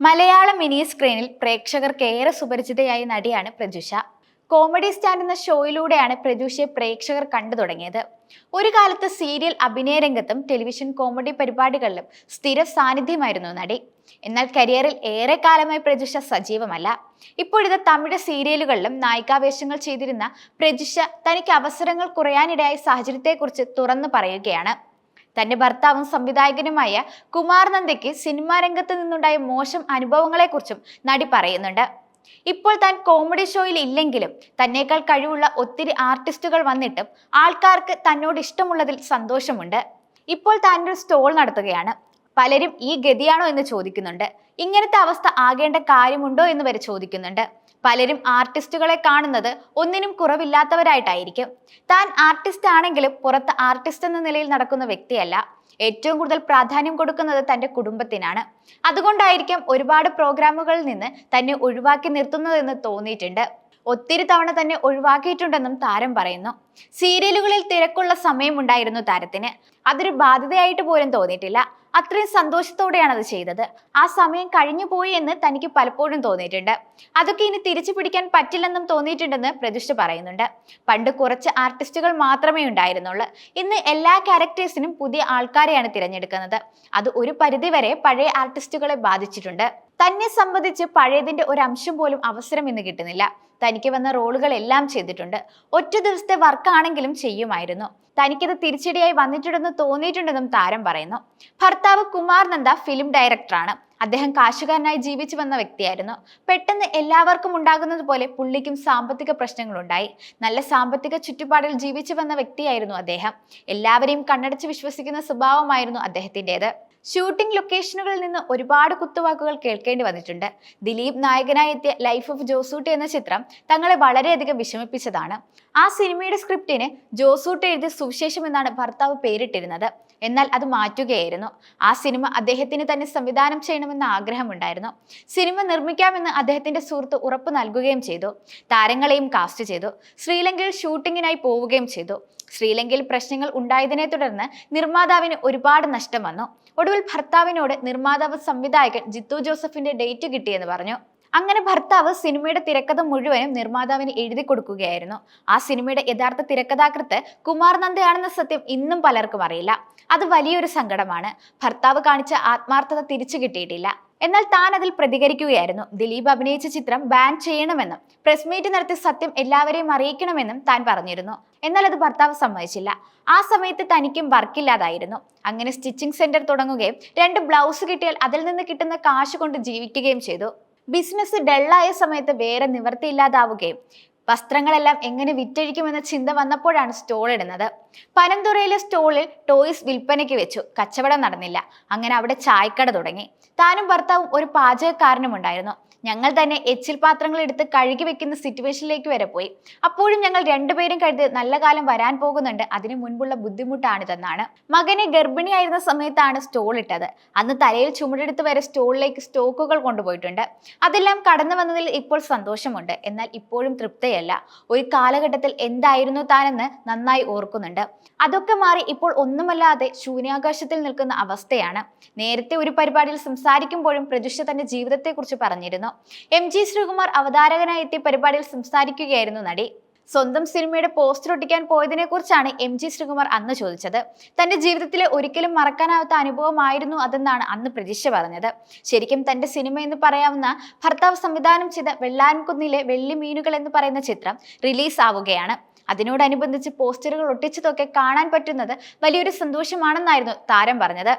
മലയാള mini സ്ക്രീനിൽ പ്രേക്ഷകർക്ക് ഏറെ സുപരിചിതയായ നടിയാണ് പ്രജുഷ. കോമഡി സ്റ്റാൻഡ് എന്ന ഷോയിലൂടെയാണ് പ്രജുഷയെ പ്രേക്ഷകർ കണ്ടു തുടങ്ങിയത്. ഒരു കാലത്ത് സീരിയൽ അഭിനയ രംഗത്തും ടെലിവിഷൻ കോമഡി പരിപാടികളിലും സ്ഥിര സാന്നിധ്യമായിരുന്നു നടി. എന്നാൽ കരിയറിൽ ഏറെ കാലമായി പ്രജുഷ സജീവമല്ല. ഇപ്പോഴിത് തമിഴ് സീരിയലുകളിലും നായികാവേഷങ്ങൾ ചെയ്തിരുന്ന പ്രജുഷ തനിക്ക് അവസരങ്ങൾ കുറയാനിടയായ സാഹചര്യത്തെക്കുറിച്ച് തുറന്നു പറയുകയാണ്. തന്റെ ഭർത്താവും സംവിധായകനുമായ കുമാർ നന്ദയ്ക്ക് സിനിമാ രംഗത്ത് നിന്നുണ്ടായ മോശം അനുഭവങ്ങളെക്കുറിച്ചും നടി പറയുന്നുണ്ട്. ഇപ്പോൾ താൻ കോമഡി ഷോയിൽ ഇല്ലെങ്കിലും തന്നേക്കാൾ കഴിവുള്ള ഒത്തിരി ആർട്ടിസ്റ്റുകൾ വന്നിട്ടും ആൾക്കാർക്ക് തന്നോട് ഇഷ്ടമുള്ളതിൽ സന്തോഷമുണ്ട്. ഇപ്പോൾ താൻ ഒരു സ്റ്റോൾ നടത്തുകയാണ്. പലരും ഈ ഗതിയാണോ എന്ന് ചോദിക്കുന്നുണ്ട്. ഇങ്ങനത്തെ അവസ്ഥ ആകേണ്ട കാര്യമുണ്ടോ എന്ന് വരെ ചോദിക്കുന്നുണ്ട്. പലരും ആർട്ടിസ്റ്റുകളെ കാണുന്നത് ഒന്നിനും കുറവില്ലാത്തവരായിട്ടായിരിക്കും. താൻ ആർട്ടിസ്റ്റ് ആണെങ്കിലും പുറത്ത് ആർട്ടിസ്റ്റ് എന്ന നിലയിൽ നടക്കുന്ന വ്യക്തിയല്ല. ഏറ്റവും കൂടുതൽ പ്രാധാന്യം കൊടുക്കുന്നത് തന്റെ കുടുംബത്തിനാണ്. അതുകൊണ്ടായിരിക്കും ഒരുപാട് പ്രോഗ്രാമുകളിൽ നിന്ന് തന്നെ ഒഴിവാക്കി നിർത്തുന്നതെന്ന് തോന്നിയിട്ടുണ്ട്. ഒത്തിരി തവണ തന്നെ ഒഴിവാക്കിയിട്ടുണ്ടെന്നും താരം പറയുന്നു. സീരിയലുകളിൽ തിരക്കുള്ള സമയമുണ്ടായിരുന്നു താരത്തിന്. അതൊരു ബാധ്യതയായിട്ട് പോലും തോന്നിയിട്ടില്ല. അത്രയും സന്തോഷത്തോടെയാണ് അത് ചെയ്തത്. ആ സമയം കഴിഞ്ഞു പോയി എന്ന് തനിക്ക് പലപ്പോഴും തോന്നിയിട്ടുണ്ട്. അതൊക്കെ ഇനി തിരിച്ചു പിടിക്കാൻ പറ്റില്ലെന്നും തോന്നിയിട്ടുണ്ടെന്ന് പ്രതിഷ്ഠ പറയുന്നുണ്ട്. പണ്ട് കുറച്ച് ആർട്ടിസ്റ്റുകൾ മാത്രമേ ഉണ്ടായിരുന്നുള്ളൂ. ഇന്ന് എല്ലാ ക്യാരക്ടേഴ്സിനും പുതിയ ആൾക്കാരെയാണ് തിരഞ്ഞെടുക്കുന്നത്. അത് ഒരു പരിധിവരെ പഴയ ആർട്ടിസ്റ്റുകളെ ബാധിച്ചിട്ടുണ്ട്. തന്നെ സംബന്ധിച്ച് പഴയതിന്റെ ഒരു അംശം പോലും അവസരം ഇന്ന് കിട്ടുന്നില്ല. തനിക്ക് വന്ന റോളുകൾ എല്ലാം ചെയ്തിട്ടുണ്ട്. ഒറ്റ ദിവസത്തെ വർക്കാണെങ്കിലും ചെയ്യുമായിരുന്നു. തനിക്കത് തിരിച്ചടിയായി വന്നിട്ടുണ്ടെന്ന് തോന്നിയിട്ടുണ്ടെന്നും താരം പറയുന്നു. ഭർത്താവ് കുമാർ നന്ദ ഫിലിം ഡയറക്ടറാണ്. അദ്ദേഹം കാശുകാരനായി ജീവിച്ചു വന്ന വ്യക്തിയായിരുന്നു. പെട്ടെന്ന് എല്ലാവർക്കും ഉണ്ടാകുന്നത് പോലെ പുള്ളിക്കും സാമ്പത്തിക പ്രശ്നങ്ങളുണ്ടായി. നല്ല സാമ്പത്തിക ചുറ്റുപാടിൽ ജീവിച്ചു വന്ന വ്യക്തിയായിരുന്നു അദ്ദേഹം. എല്ലാവരെയും കണ്ണടച്ച് വിശ്വസിക്കുന്ന സ്വഭാവമായിരുന്നു അദ്ദേഹത്തിന്റെത് ഷൂട്ടിംഗ് ലൊക്കേഷനുകളിൽ നിന്ന് ഒരുപാട് കുത്തുവാക്കുകൾ കേൾക്കേണ്ടി വന്നിട്ടുണ്ട്. ദിലീപ് നായകനായി എത്തിയ ലൈഫ് ഓഫ് ജോസൂട്ടി എന്ന ചിത്രം തങ്ങളെ വളരെയധികം വിഷമിപ്പിച്ചതാണ്. ആ സിനിമയുടെ സ്ക്രിപ്റ്റിന് ജോസൂട്ടി എഴുതിയ സുവിശേഷം എന്നാണ് ഭർത്താവ് പേരിട്ടിരുന്നത്. എന്നാൽ അത് മാറ്റുകയായിരുന്നു. ആ സിനിമ അദ്ദേഹത്തിന് തന്നെ സംവിധാനം ചെയ്യണമെന്ന ആഗ്രഹമുണ്ടായിരുന്നു. സിനിമ നിർമ്മിക്കാമെന്ന് അദ്ദേഹത്തിന്റെ സുഹൃത്ത് ഉറപ്പ് നൽകുകയും ചെയ്തു. താരങ്ങളെയും കാസ്റ്റ് ചെയ്തു. ശ്രീലങ്കയിൽ ഷൂട്ടിങ്ങിനായി പോവുകയും ചെയ്തു. ശ്രീലങ്കയിൽ പ്രശ്നങ്ങൾ ഉണ്ടായതിനെ തുടർന്ന് നിർമ്മാതാവിന് ഒരുപാട് നഷ്ടം വന്നു. ഒടുവിൽ ഭർത്താവിനോട് നിർമ്മാതാവ് സംവിധായകൻ ജിത്തു ജോസഫിന്റെ ഡേറ്റ് കിട്ടിയെന്ന് പറഞ്ഞു. അങ്ങനെ ഭർത്താവ് സിനിമയുടെ തിരക്കഥ മുഴുവനും നിർമ്മാതാവിന് എഴുതി കൊടുക്കുകയായിരുന്നു. ആ സിനിമയുടെ യഥാർത്ഥ തിരക്കഥാകൃത്ത് കുമാർ നന്ദയാണെന്ന സത്യം ഇന്നും പലർക്കും അറിയില്ല. അത് വലിയൊരു സങ്കടമാണ്. ഭർത്താവ് കാണിച്ച ആത്മാർത്ഥത തിരിച്ചു കിട്ടിയിട്ടില്ല. എന്നാൽ താൻ അതിൽ പ്രതികരിക്കുകയായിരുന്നു. ദിലീപ് അഭിനയിച്ച ചിത്രം ബാൻ ചെയ്യണമെന്നും പ്രസ് മീറ്റ് നടത്തി സത്യം എല്ലാവരെയും അറിയിക്കണമെന്നും താൻ പറഞ്ഞിരുന്നു. എന്നാൽ അത് ഭർത്താവ് സമ്മതിച്ചില്ല. ആ സമയത്ത് തനിക്കും വർക്കില്ലാതായിരുന്നു അങ്ങനെ സ്റ്റിച്ചിങ് സെന്റർ തുടങ്ങുകയും രണ്ട് ബ്ലൗസ് കിട്ടിയാൽ അതിൽ നിന്ന് കിട്ടുന്ന കാശ് കൊണ്ട് ജീവിക്കുകയും ചെയ്തു. ബിസിനസ് ഡള്ളായ സമയത്ത് വേറെ നിവൃത്തിയില്ലാതാവുകയും വസ്ത്രങ്ങളെല്ലാം എങ്ങനെ വിറ്റഴിക്കുമെന്ന ചിന്ത വന്നപ്പോഴാണ് സ്റ്റോൾ ഇടുന്നത്. പനന്തുറയിലെ സ്റ്റോളിൽ ടോയ്സ് വിൽപ്പനയ്ക്ക് വെച്ചു. കച്ചവടം നടന്നില്ല. അങ്ങനെ അവിടെ ചായക്കട തുടങ്ങി. താനും ഭർത്താവും ഒരു പാചകക്കാരനും ഉണ്ടായിരുന്നു ഞങ്ങൾ തന്നെ എച്ചിൽ പാത്രങ്ങൾ എടുത്ത് കഴുകി വെക്കുന്ന സിറ്റുവേഷനിലേക്ക് വരെ പോയി. അപ്പോഴും ഞങ്ങൾ രണ്ടുപേരും കരുതി നല്ല കാലം വരാൻ പോകുന്നുണ്ട് അതിനു മുൻപുള്ള ബുദ്ധിമുട്ടാണിതെന്നാണ്. മകനെ ഗർഭിണിയായിരുന്ന സമയത്താണ് സ്റ്റോൾ ഇട്ടത്. അന്ന് തലയിൽ ചുമടെടുത്ത് വരെ സ്റ്റോളിലേക്ക് സ്റ്റോക്കുകൾ കൊണ്ടുപോയിട്ടുണ്ട്. അതെല്ലാം കടന്നു വന്നതിൽ ഇപ്പോൾ സന്തോഷമുണ്ട്. എന്നാൽ ഇപ്പോഴും തൃപ്തയല്ല. ഒരു കാലഘട്ടത്തിൽ എന്തായിരുന്നു താനെന്ന് നന്നായി ഓർക്കുന്നുണ്ട്. അതൊക്കെ മാറി ഇപ്പോൾ ഒന്നുമല്ലാതെ ശൂന്യാകാശത്തിൽ നിൽക്കുന്ന അവസ്ഥയാണ്. നേരത്തെ ഒരു പരിപാടിയിൽ സംസാരിക്കുമ്പോഴും പ്രജുഷ തന്റെ ജീവിതത്തെക്കുറിച്ച് പറഞ്ഞിരുന്നു. എം ജി ശ്രീകുമാർ അവതാരകനായി എത്തിയ പരിപാടിയിൽ സംസാരിക്കുകയായിരുന്നു നടി. സ്വന്തം സിനിമയുടെ പോസ്റ്റർ ഒട്ടിക്കാൻ പോയതിനെ കുറിച്ചാണ് എം ജി ശ്രീകുമാർ അന്ന് ചോദിച്ചത്. തന്റെ ജീവിതത്തിലെ ഒരിക്കലും മറക്കാനാവാത്ത അനുഭവമായിരുന്നു അതെന്നാണ് അന്ന് പ്രതീക്ഷ പറഞ്ഞത്. ശരിക്കും തന്റെ സിനിമ എന്ന് പറയാവുന്ന ഭർത്താവ് സംവിധാനം ചെയ്ത വെള്ളാൻകുന്നിലെ വെള്ളി മീനുകൾ എന്ന് പറയുന്ന ചിത്രം റിലീസ് ആവുകയാണ് അതിനോടനുബന്ധിച്ച് പോസ്റ്ററുകൾ ഒട്ടിച്ചതൊക്കെ കാണാൻ പറ്റുന്നത് വലിയൊരു സന്തോഷമാണെന്നായിരുന്നു താരം പറഞ്ഞത്.